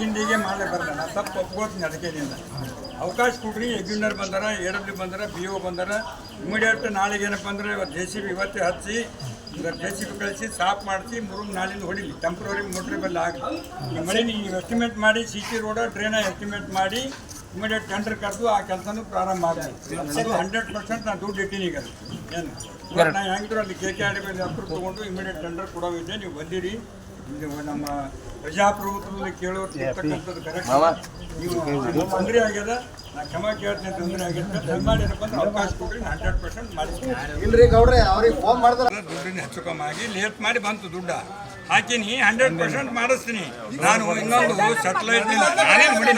ಹಿಂದಿಗೆ ಮಾಡಲೇ ಬರಲ್ಲ ತಪ್ಪು ಒಪ್ಕೋತೀನಿ ಅದಕ್ಕೇನಿಲ್ಲ ಅವಕಾಶ ಕೊಡ್ರಿ ಎಗ್ಯುನರ್ ಬಂದಾರ ಎ ಡಬ್ಲ್ಯೂ ಬಂದರ ಬಿ ಒ ಬಂದರ. ಇಮಿಡಿಯೇಟ್ ನಾಳೆಗೆ ಏನಪ್ಪ ಅಂದರೆ ಇವತ್ತು ಜೆ ಸಿ ಬಿ ಇವತ್ತೇ ಹಚ್ಚಿ ಜೆ ಸಿ ಬಿ ಕಳಿಸಿ ಸಾಫ್ ಮಾಡಿಸಿ ಮುರುಗ್ ನಾಳಿಂದ ಹೊಡಿಲಿ. ಟೆಂಪ್ರವರಿ ಮೋಟ್ರೇಬಲ್ ಆಗಲಿ ಮಳೆ ನೀವು ಎಸ್ಟಿಮೇಟ್ ಮಾಡಿ C C road drain estimate ಮಾಡಿ ಇಮಿಡಿಯೇಟ್ ಟೆಂಡರ್ ಕರೆದು ಆ ಕೆಲಸನೂ ಪ್ರಾರಂಭ ಆಗಲಿ. ಹಂಡ್ರೆಡ್ ಪರ್ಸೆಂಟ್ ನಾನು ದುಡ್ಡು ಇಟ್ಟೀನಿ ಈಗ. ಏನು? ನಾನು ಹೆಂಗಿದ್ರು ಅಲ್ಲಿ ಕೆ ಕೆ ಆರ್ ಮೇಲೆ ಅಪ್ರೂವ್ ತೊಗೊಂಡು ಇಮಿಡಿಯೇಟ್ ಟೆಂಡರ್ ಕೊಡೋದಿದ್ದೆ ನೀವು ಬಂದಿರಿ. ನಮ್ಮ ಪ್ರಜಾಪ್ರಭುತ್ವದಲ್ಲಿ ಕೇಳೋರ್ತಕ್ಕಂಥದ್ದು ಕರೆಕ್ಟ್ ನೀವು ತೊಂದರೆ ಆಗ್ಯದ ನಾ ಕ್ಷಮಾ ಕೇಳ್ತೀನಿ ತೊಂದರೆ ಆಗ್ಯದ ದಯಮಾಡಿ ಏನಪ್ಪ ಅಂದ್ರೆ ಅವಕಾಶ ಕೊಡ್ರಿ ಹಂಡ್ರೆಡ್ ಪರ್ಸೆಂಟ್ ಮಾಡಿಸ್ತೀನಿ. ಇಲ್ರಿ ಗೌಡ್ರೆ ಅವ್ರಿಗೆ ಫೋನ್ ಮಾಡಿದ್ರೆ ದುಡ್ಡಿನ ಹೆಚ್ಚು ಕಮ್ಮಿ ಆಗಿ ಲೇಟ್ ಮಾಡಿ ಬಂತು ದುಡ್ಡ. ಹಾಕಿನಿ ಹಂಡ್ರೆಡ್ ಪರ್ಸೆಂಟ್ ಮಾಡಿಸ್ತೀನಿ. ನಾನು ಇನ್ನೊಂದು ಸೆಟಲೈಟ್ ನಾನೇ ನೋಡಿ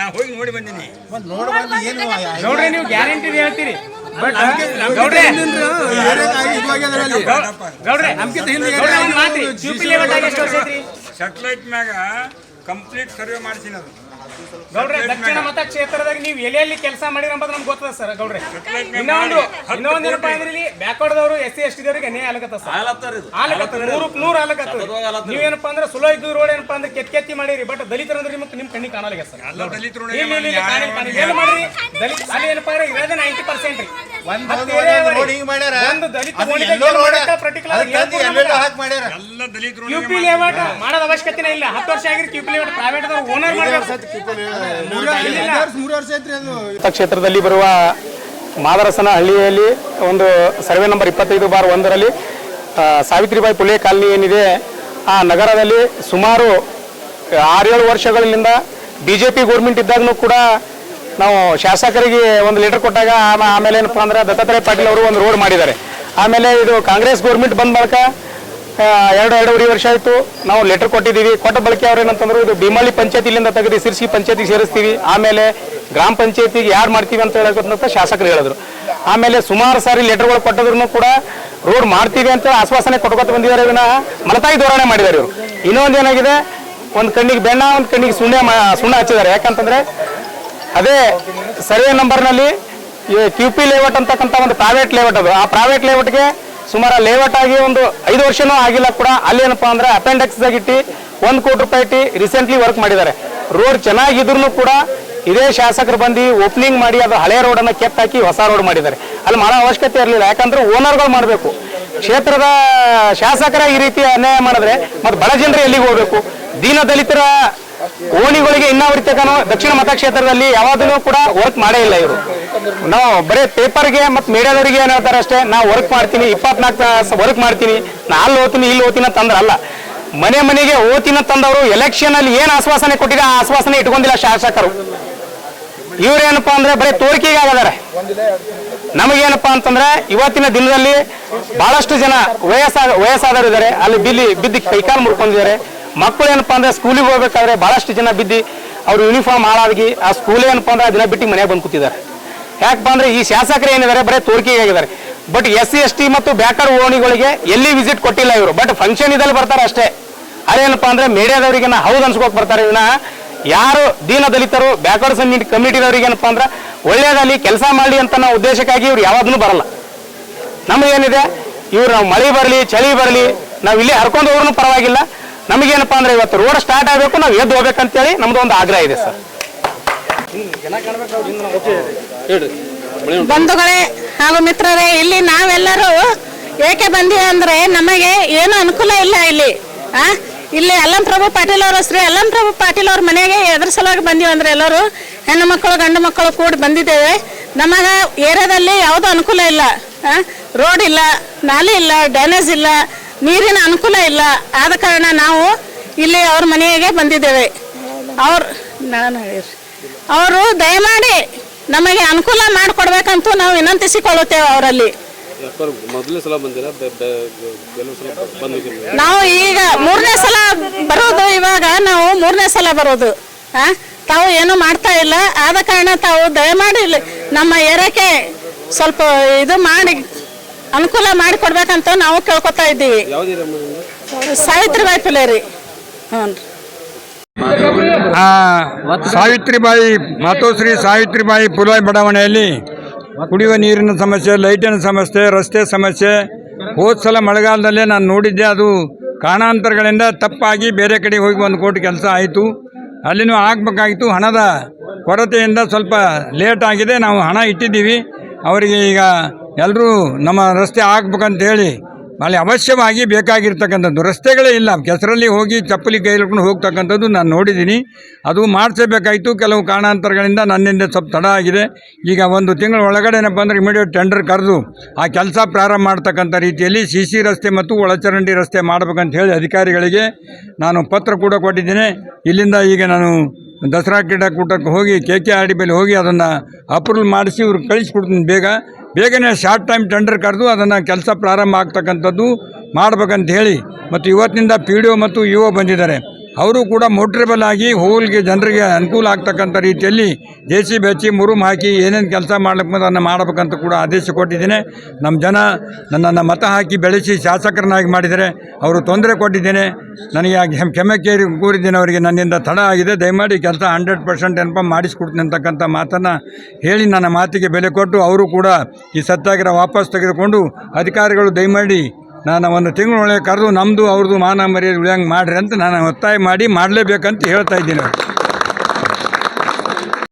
ನಾ ಹೋಗಿ ನೋಡಿ ಬಂದೀನಿ. ನೋಡ್ರಿ ಏನು ನೀವು ಗ್ಯಾರಂಟಿ ಹೇಳ್ತೀರಿ. ಐತ್ರಿ ಸೆಟಲೈಟ್ ಮ್ಯಾಗ ಕಂಪ್ಲೀಟ್ ಸರ್ವೆ ಮಾಡ್ತೀನಿ ಅದು ಗೌಡ್ರೆ ದಕ್ಷಿಣ ಮತಕ್ಷೇತ್ರದಾಗ ನೀವು ಎಲ್ಲೆಲ್ಲಿ ಕೆಲಸ ಮಾಡಿರ ಅಂಬದು ನಮ್ಗೆ ಗೊತ್ತದ ಸರ್ ಗೌಡ್ರೆ. ಇನ್ನೊಂದು ಇನ್ನೊಂದು ಏನಪ್ಪ ಅಂದ್ರೆ ಇಲ್ಲಿ ಬ್ಯಾಕ್ವರ್ಡ್ದವರು ಎಸ್ ಸಿ ಎಸ್ ಟಿ ದವ್ರಿಗೆ ಅನ್ಯಾಯ ಆಲಕತ್ತ ಸರ್. ಆಲಕತ್ತ ನೂರಕ್ಕೆ ನೂರು ಆಲಕತ್ತ ನೀವೇನಪ್ಪ ಅಂದ್ರೆ ಸುಲೋ ಇದ್ದು ರೋಡ್ ಏನಪ್ಪಾ ಅಂದ್ರೆ ಕೆತ್ತಿ ಕೆತ್ತಿ ಮಾಡಿರಿ ಬಟ್ ದಲಿತರ ಅಂದ್ರೆ ನಿಮ್ಗೆ ನಿಮ್ ಕಣ್ಣಿಗೆ ಕಾಣಲ್ಲ ಸರ್. ಎಲ್ಲ ದಲಿತರು. ಎಲ್ಲಿ ಮಾಡ್ರಿ? ದಲಿತ ಅಲ್ಲಿ ಏನಪ್ಪ ಅಂದ್ರೆ ಇರೋದೇ ನೈಂಟಿ ಪರ್ಸೆಂಟ್ ರೀ. ಒಂದ್ ದಲಿತ ಅದು ಓಣಿಗೆ ಎಲ್ಲೋ ಏನ್ ರೋಡ್ ಮಾಡಕ್ಕ particular ಆಗಿ ಹೇಳ್ಬೋದು ಎಲ್ಲೆಲ್ಲೋ ನಮ್ಗೆ. ಹಾಕಿ ಮಾಡ್ಯಾರ. ಎಲ್ಲ ದಲಿತರು ಯು ಪಿ ಲೇಔಟ್ ಮಾಡೋದ ಅವಶ್ಯಕತೆ ಇಲ್ಲ. ಹತ್ತು ವರ್ಷ ಆಗಿರಿ ಕ್ಯೂಪಿ ಲೇಔಟ್ ಪ್ರೈವೇಟ್ ಓನರ್ ಮಾಡ್ಬೇಕು. ಮೂರು ವರ್ಷ ಐತ್ರಿ ಅದು. ಕ್ಷೇತ್ರದಲ್ಲಿ ಬರುವ ಮಾದರಸನ ಹಳ್ಳಿಯಲ್ಲಿ ಒಂದು ಸರ್ವೆ ನಂಬರ್ ಇಪ್ಪತ್ತೈದು ಬಾರ್ ಒಂದರಲ್ಲಿ ಸಾವಿತ್ರಿಬಾಯಿ ಪುಲೆ ಕಾಲನಿ ಏನಿದೆ ಆ ನಗರದಲ್ಲಿ ಸುಮಾರು ಆರೇಳು ವರ್ಷಗಳಿಂದ ಬಿ ಜೆ ಪಿ ಗೋರ್ಮೆಂಟ್ ಇದ್ದಾಗಲೂ ಕೂಡ ನಾವು ಶಾಸಕರಿಗೆ ಒಂದು ಲೆಟರ್ ಕೊಟ್ಟಾಗ ಆಮ- ಆಮೇಲೆ ಏನಪ್ಪ ಅಂದ್ರೆ ದತ್ತಾತ್ರೇಯ ಪಾಟೀಲ್ ಅವರು ಒಂದು ರೋಡ್ ಮಾಡಿದ್ದಾರೆ. ಆಮೇಲೆ ಇದು ಕಾಂಗ್ರೆಸ್ ಗೋರ್ಮೆಂಟ್ ಬಂದ ಬಳಿಕ ಎರಡು, ಎರಡೂವರೆ ವರ್ಷ ಆಯಿತು. ನಾವು ಲೆಟರ್ ಕೊಟ್ಟಿದ್ದೀವಿ. ಕೊಟ್ಟ ಬಳಕೆ ಅವ್ರು ಏನಂತಂದ್ರು, ಇದು ಭೀಮಳ್ಳಿ ಪಂಚಾಯತಿಲಿಂದ ತೆಗೆದು ಸಿರ್ಸಿ ಪಂಚಾಯತಿಗೆ ಸೇರಿಸ್ತೀವಿ. ಆಮೇಲೆ ಗ್ರಾಮ ಪಂಚಾಯತಿಗೆ ಯಾರು ಮಾಡ್ತೀವಿ ಅಂತ ಹೇಳಕ್ಕಂತ ಶಾಸಕರು ಹೇಳಿದ್ರು. ಆಮೇಲೆ ಸುಮಾರು ಸಾರಿ ಲೆಟರ್ಗಳು ಕೊಟ್ಟದ್ರು ಕೂಡ ರೋಡ್ ಮಾಡ್ತೀವಿ ಅಂತ ಆಶ್ವಾಸನೆ ಕೊಟ್ಕೊತ ಬಂದಿದ್ದಾರೆ ಇದನ್ನ ಮಲತಾಯಿ ಧೋರಣೆ ಮಾಡಿದ್ದಾರೆ ಇವರು. ಇನ್ನೊಂದು ಏನಾಗಿದೆ, ಒಂದು ಕಣ್ಣಿಗೆ ಬೆಣ್ಣ, ಒಂದು ಕಣ್ಣಿಗೆ ಸುಣ್ಣ ಸುಣ್ಣ ಹಚ್ಚಿದ್ದಾರೆ. ಯಾಕಂತಂದ್ರೆ ಅದೇ ಸರ್ವೆ ನಂಬರ್ನಲ್ಲಿ ಕ್ಯೂ ಪಿ ಲೇಔಟ್ ಅಂತಕ್ಕಂಥ ಒಂದು ಪ್ರೈವೇಟ್ ಲೇಔಟ್ ಅದು. ಆ ಪ್ರೈವೇಟ್ ಲೇಔಟ್ಗೆ ಸುಮಾರು ಲೇಔಟ್ ಆಗಿ ಒಂದು ಐದು ವರ್ಷನೂ ಆಗಿಲ್ಲ ಕೂಡ. ಅಲ್ಲಿ ಏನಪ್ಪಾ ಅಂದ್ರೆ ಅಪೆಂಡೆಕ್ಸ್ ಇಟ್ಟು ಒಂದು ಕೋಟಿ ರೂಪಾಯಿ ಇಟ್ಟು ರೀಸೆಂಟ್ಲಿ ವರ್ಕ್ ಮಾಡಿದ್ದಾರೆ. ರೋಡ್ ಚೆನ್ನಾಗಿದ್ರು ಕೂಡ ಇದೇ ಶಾಸಕರು ಬಂದು ಓಪನಿಂಗ್ ಮಾಡಿ ಅದು ಹಳೆ ರೋಡನ್ನು ಕೆತ್ತಾಕಿ ಹೊಸ ರೋಡ್ ಮಾಡಿದ್ದಾರೆ. ಅಲ್ಲಿ ಮಾಡೋ ಅವಶ್ಯಕತೆ ಇರಲಿಲ್ಲ. ಯಾಕಂದ್ರೆ ಓನರ್ಗಳು ಮಾಡಬೇಕು. ಕ್ಷೇತ್ರದ ಶಾಸಕರ ಈ ರೀತಿ ಅನ್ಯಾಯ ಮಾಡಿದ್ರೆ ಮತ್ತೆ ಬಡ ಜನರು ಎಲ್ಲಿಗೆ ಹೋಗ್ಬೇಕು? ದೀನ ದಲಿತರ ಓಣಿಗಳಿಗೆ ಇನ್ನಾವರಿತಕನೂ ದಕ್ಷಿಣ ಮತಕ್ಷೇತ್ರದಲ್ಲಿ ಯಾವಾಗಲೂ ಕೂಡ ವರ್ಕ್ ಮಾಡೇ ಇಲ್ಲ ಇವರು. ನಾವು ಬರೀ ಪೇಪರ್ಗೆ ಮತ್ತು ಮೀಡಿಯಾದವರಿಗೆ ಏನು ಹೇಳ್ತಾರೆ ಅಷ್ಟೇ, ನಾವು ವರ್ಕ್ ಮಾಡ್ತೀನಿ ಇಪ್ಪತ್ನಾಲ್ಕು ತಾಸು ವರ್ಕ್ ಮಾಡ್ತೀನಿ, ನಾ ಅಲ್ಲಿ ಓದ್ತೀನಿ, ಇಲ್ಲಿ ಓದ್ತೀನಿ ಅಂತಂದ್ರೆ ಅಲ್ಲ ಮನೆ ಮನೆಗೆ ಓದಿನ ತಂದವರು ಎಲೆಕ್ಷನ್ ಅಲ್ಲಿ ಏನು ಆಶ್ವಾಸನೆ ಕೊಟ್ಟಿದೆ, ಆ ಆಶ್ವಾಸನೆ ಇಟ್ಕೊಂಡಿಲ್ಲ ಶಾಸಕರು. ಇವ್ರೇನಪ್ಪ ಅಂದ್ರೆ ಬರೀ ತೋರಿಕೆಗೆ ಆಗದಾರೆ. ನಮಗೇನಪ್ಪ ಅಂತಂದ್ರೆ ಇವತ್ತಿನ ದಿನದಲ್ಲಿ ಬಹಳಷ್ಟು ಜನ ವಯಸ್ಸಾದ ವಯಸ್ಸಾದವರು ಇದ್ದಾರೆ ಅಲ್ಲಿ ಬಿಲ್ಲಿ ಬಿದ್ದು ಕೈಕಾಲು ಮುರ್ಕೊಂಡಿದ್ದಾರೆ. ಮಕ್ಕಳು ಏನಪ್ಪ ಅಂದ್ರೆ ಸ್ಕೂಲಿಗೆ ಹೋಗ್ಬೇಕಾದ್ರೆ ಬಹಳಷ್ಟು ಜನ ಬಿದ್ದು ಅವ್ರ ಯೂನಿಫಾರ್ಮ್ ಹಾಳಾಗಿ ಆ ಸ್ಕೂಲ್ ಏನಪ್ಪ ಅಂದ್ರೆ ದಿನ ಬಿಟ್ಟು ಮನೆಗೆ ಬಂದು ಕೂತಿದ್ದಾರೆ. ಯಾಕಪ್ಪ ಅಂದ್ರೆ ಈ ಶಾಸಕರು ಏನಿದ್ದಾರೆ, ಬರೀ ತೋರಿಕೆಗೆ ಆಗಿದ್ದಾರೆ. But S C S T ಮತ್ತು ಬ್ಯಾಕರ್ ಓಣಿಗಳಿಗೆ ಎಲ್ಲಿ ವಿಸಿಟ್ ಕೊಟ್ಟಿಲ್ಲ ಇವರು. ಬಟ್ ಫಂಕ್ಷನ್ ಇದಲ್ಲಿ ಬರ್ತಾರೆ ಅಷ್ಟೇ. ಅದೇನಪ್ಪ ಅಂದ್ರೆ ಮೀಡಿಯಾದವರಿಗೆ ಹೌದು ಅನ್ಸ್ಕೋಕ್ ಬರ್ತಾರೆ ಇವನ್ನ ಯಾರು ದೀನ ದಲಿತರು ಬ್ಯಾಕ್ವರ್ಡ್ಸ್ ಕಮಿಟಿದವ್ರಿಗೆ ಏನಪ್ಪ ಅಂದ್ರೆ ಒಳ್ಳೇದಲ್ಲಿ ಕೆಲಸ ಮಾಡಲಿ ಅಂತ ನಾವು ಉದ್ದೇಶಕ್ಕಾಗಿ ಇವ್ರು ಯಾವಾಗ್ಲೂ ಬರಲ್ಲ. ನಮಗೇನಿದೆ, ಇವ್ರು ನಾವು ಮಳೆ ಬರಲಿ, ಚಳಿ ಬರಲಿ ನಾವು ಇಲ್ಲಿ ಹರ್ಕೊಂಡು ಹೋಗ್ರೂ ಪರವಾಗಿಲ್ಲ. ನಮಗೇನಪ್ಪ ಅಂದ್ರೆ ಇವತ್ತು ರೋಡ್ ಸ್ಟಾರ್ಟ್ ಆಗಬೇಕು, ನಾವು ಎದ್ದು ಹೋಗ್ಬೇಕಂತೇಳಿ ನಮ್ದು ಒಂದು ಆಗ್ರಹ ಇದೆ ಸರ್ ಬಂಧುಗಳೇ ಹಾಗೂ ಮಿತ್ರರೇ, ಇಲ್ಲಿ ನಾವೆಲ್ಲರೂ ಏಕೆ ಬಂದೀವಿ ಅಂದ್ರೆ ನಮಗೆ ಏನು ಅನುಕೂಲ ಇಲ್ಲ ಇಲ್ಲಿ. ಆ? ಇಲ್ಲಿ ಪ್ರಭು ಪಾಟೀಲ್ ಅವರು ಶ್ರೀ ಪ್ರಭು ಪಾಟೀಲ್ ಅವ್ರ ಮನೆಗೆ ಎದ್ರ ಸಲುವಾಗಿ ಬಂದೀವಿ ಅಂದ್ರೆ ಎಲ್ಲರೂ ಹೆಣ್ಣು ಮಕ್ಕಳು, ಗಂಡು ಮಕ್ಕಳು ಕೂಡಿ ಬಂದಿದ್ದೇವೆ. ನಮಗ ಏರಿಯಾದಲ್ಲಿ ಯಾವುದೂ ಅನುಕೂಲ ಇಲ್ಲ. ರೋಡ್ ಇಲ್ಲ, ನಾಲಿ ಇಲ್ಲ ಡ್ಯಾನೇಜ್ ಇಲ್ಲ ನೀರಿನ ಅನುಕೂಲ ಇಲ್ಲ. ಆದ ಕಾರಣ ನಾವು ಇಲ್ಲಿ ಅವ್ರ ಮನೆಗೆ ಬಂದಿದ್ದೇವೆ. ಅವ್ರು ನಾನು ಹೇಳಿರಿ. ಅವರು ದಯಮಾಡಿ ನಮಗೆ ಅನುಕೂಲ ಮಾಡಿಕೊಡ್ಬೇಕಂತೂ ನಾವು ವಿನಂತಿಸಿಕೊಳ್ಳುತ್ತೇವೆ ಅವರಲ್ಲಿ. ನಾವು ಈಗ ಮೂರನೇ ಸಲ ಬರೋದು ಇವಾಗ ನಾವು ಮೂರನೇ ಸಲ ಬರೋದು. ಆ ತಾವು ಏನು ಮಾಡ್ತಾ ಇಲ್ಲ. ಆದ ಕಾರಣ ತಾವು ದಯಮಾಡಿ ನಮ್ಮ ಏರಕ್ಕೆ ಸ್ವಲ್ಪ ಇದು ಮಾಡಿ ಅನುಕೂಲ ಮಾಡಿಕೊಡ್ಬೇಕಂತ ನಾವು ಕೇಳ್ಕೊತಾ ಇದ್ದೀವಿ. ಸಾವಿತ್ರಿಬಾಯಿ ಫುಲೆ ರೀ. ಹ್ಞೂ ಸಾವಿತ್ರಿಬಾಯಿ ಮಾತೋಶ್ರೀ, ಸಾವಿತ್ರಿಬಾಯಿ ಪುಲಾಯ್ ಬಡಾವಣೆಯಲ್ಲಿ ಕುಡಿಯುವ ನೀರಿನ ಸಮಸ್ಯೆ, ಲೈಟಿನ ಸಮಸ್ಯೆ, ರಸ್ತೆ ಸಮಸ್ಯೆ. ಹೋದ ಸಲ ಮಳೆಗಾಲದಲ್ಲೇ ನಾನು ನೋಡಿದ್ದೆ ಅದು ಕಾರಣಾಂತರಗಳಿಂದ ತಪ್ಪಾಗಿ ಬೇರೆ ಕಡೆ ಹೋಗಿ ಒಂದು ಕೋಟಿ ಕೆಲಸ ಆಯಿತು. ಅಲ್ಲಿನೂ ಆಗಬೇಕಾಗಿತ್ತು ಹಣದ ಕೊರತೆಯಿಂದ ಸ್ವಲ್ಪ ಲೇಟ್ ಆಗಿದೆ. ನಾವು ಹಣ ಇಟ್ಟಿದ್ದೀವಿ. ಅವರಿಗೆ ಈಗ ಎಲ್ಲರೂ ನಮ್ಮ ರಸ್ತೆ ಆಗ್ಬೇಕಂತೇಳಿ ಅಲ್ಲಿ ಅವಶ್ಯವಾಗಿ ಬೇಕಾಗಿರ್ತಕ್ಕಂಥದ್ದು. ರಸ್ತೆಗಳೇ ಇಲ್ಲ. ಕೆಸರಲ್ಲಿ ಹೋಗಿ ಚಪ್ಪಲಿ ಕೈ ಹಿಡ್ಕೊಂಡು ಹೋಗ್ತಕ್ಕಂಥದ್ದು ನಾನು ನೋಡಿದ್ದೀನಿ. ಅದು ಮಾಡಿಸಬೇಕಾಯಿತು. ಕೆಲವು ಕಾರಣಾಂತರಗಳಿಂದ ನನ್ನಿಂದ ಸ್ವಲ್ಪ ತಡ ಆಗಿದೆ. ಈಗ ಒಂದು ತಿಂಗಳ ಒಳಗಡೆ ಏನಪ್ಪ ಅಂದರೆ ಇಮಿಡಿಯೇಟ್ ಟೆಂಡರ್ ಕರೆದು ಆ ಕೆಲಸ ಪ್ರಾರಂಭ ಮಾಡ್ತಕ್ಕಂಥ ರೀತಿಯಲ್ಲಿ ಸಿ ಸಿ ರಸ್ತೆ ಮತ್ತು ಒಳಚರಂಡಿ ರಸ್ತೆ ಮಾಡಬೇಕಂತ ಹೇಳಿ ಅಧಿಕಾರಿಗಳಿಗೆ ನಾನು ಪತ್ರ ಕೂಡ ಕೊಟ್ಟಿದ್ದೇನೆ. ಇಲ್ಲಿಂದ ಈಗ ನಾನು ದಸರಾ ಕ್ರೀಡಾಕೂಟಕ್ಕೆ ಹೋಗಿ ಕೆ ಕೆ ಆರ್ ಡಿ ಬಳಿ ಹೋಗಿ ಅದನ್ನು ಅಪ್ರೂವಲ್ ಮಾಡಿಸಿ ಇವ್ರು ಕಳಿಸ್ಕೊಡ್ತೀನಿ ಬೇಗ. ಬೇಗನೆ ಶಾರ್ಟ್ ಟೈಮ್ ಟೆಂಡರ್ ಕರೆದು ಅದನ್ನು ಕೆಲಸ ಪ್ರಾರಂಭ ಆಗ್ತಕ್ಕಂಥದ್ದು ಮಾಡ್ಬೇಕಂತ ಹೇಳಿ ಮತ್ತು ಇವತ್ತಿನಿಂದ ಪಿ ಡಿ ಒ ಮತ್ತು ಯು ಒ ಬಂದಿದ್ದಾರೆ. ಅವರು ಕೂಡ ಮೋಟ್ರೇಬಲ್ ಆಗಿ ಹೋಲ್ಗೆ ಜನರಿಗೆ ಅನುಕೂಲ ಆಗ್ತಕ್ಕಂಥ ರೀತಿಯಲ್ಲಿ ಜೆ ಸಿ ಬಿ ಹಚ್ಚಿ ಮುರುಮ್ ಹಾಕಿ ಏನೇನು ಕೆಲಸ ಮಾಡಬೇಕು ಅದನ್ನು ಮಾಡಬೇಕಂತ ಕೂಡ ಆದೇಶ ಕೊಟ್ಟಿದ್ದೇನೆ. ನಮ್ಮ ಜನ ನನ್ನನ್ನು ಮತ ಹಾಕಿ ಬೆಳೆಸಿ ಶಾಸಕರನ್ನಾಗಿ ಮಾಡಿದರೆ ಅವರು ತೊಂದರೆ ಕೊಟ್ಟಿದ್ದೇನೆ. ನನಗೆ ಕ್ಷಮೆ ಕೇರಿ, ಕೂರಿದ್ದೇನೆ ಅವರಿಗೆ. ನನ್ನಿಂದ ತಡ ಆಗಿದೆ. ದಯಮಾಡಿ ಕೆಲಸ ಹಂಡ್ರೆಡ್ ಪರ್ಸೆಂಟ್ ಏನಪ್ಪ ಮಾಡಿಸ್ಕೊಡ್ತೀನಿ ಅಂತಕ್ಕಂಥ ಮಾತನ್ನು ಹೇಳಿ ನನ್ನ ಮಾತಿಗೆ ಬೆಲೆ ಕೊಟ್ಟು ಅವರು ಕೂಡ ಈ ಸತ್ಯಾಗ್ರಹ ವಾಪಸ್ ತೆಗೆದುಕೊಂಡು ಅಧಿಕಾರಿಗಳು ದಯಮಾಡಿ ನಾನು ಒಂದು ತಿಂಗಳೊಳಗೆ ಕರೆದು ನಮ್ಮದು ಅವ್ರದ್ದು ಮಾನ ಮರ್ಯಾದೆ ಉಳಿಯಂಗೆ ಮಾಡ್ರಿ ಅಂತ ನಾನು ಒತ್ತಾಯ ಮಾಡಿ ಮಾಡಲೇಬೇಕಂತ ಹೇಳ್ತಾ ಇದ್ದೀನಿ